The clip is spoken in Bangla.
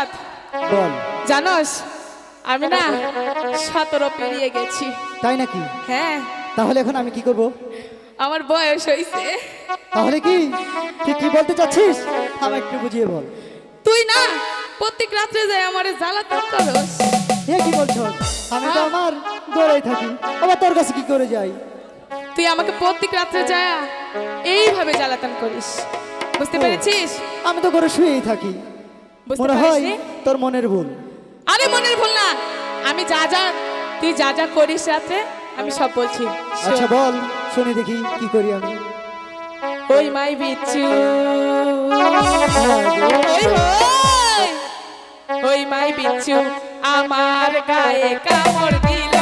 চাঁদ বল। জানোস আমি না সতেরো পেরিয়ে গেছি। তাই নাকি? হ্যাঁ। তাহলে এখন আমি কি করব? আমার বয়স হয়েছে তাহলে কি? তুই কি বলতে চাচ্ছিস? আমাকে একটু বুঝিয়ে বল। তুই না প্রত্যেক রাত্রে যায় আমার জ্বালাতন করস। এ কি বলছো? আমি তো আমার গড়েই থাকি। আবার তোর কাছে কি করে যাই? তুই আমাকে প্রত্যেক রাত্রে যায় এইভাবে জ্বালাতন করিস। বুঝতে পেরেছিস? আমি তো করে শুয়েই থাকি। মনে হয় তোর মনের ভুল। আরে মনের ভুল না। আমি যা যা তুই যা যা করিস রাতে আমি সব বলছি। আচ্ছা বল শুনি দেখি কি করি আমি। ওই মাই বিচ্ছু। হ্যাঁ ওই ওই মাই বিচ্ছু আমার গায়ে কামড় দিল।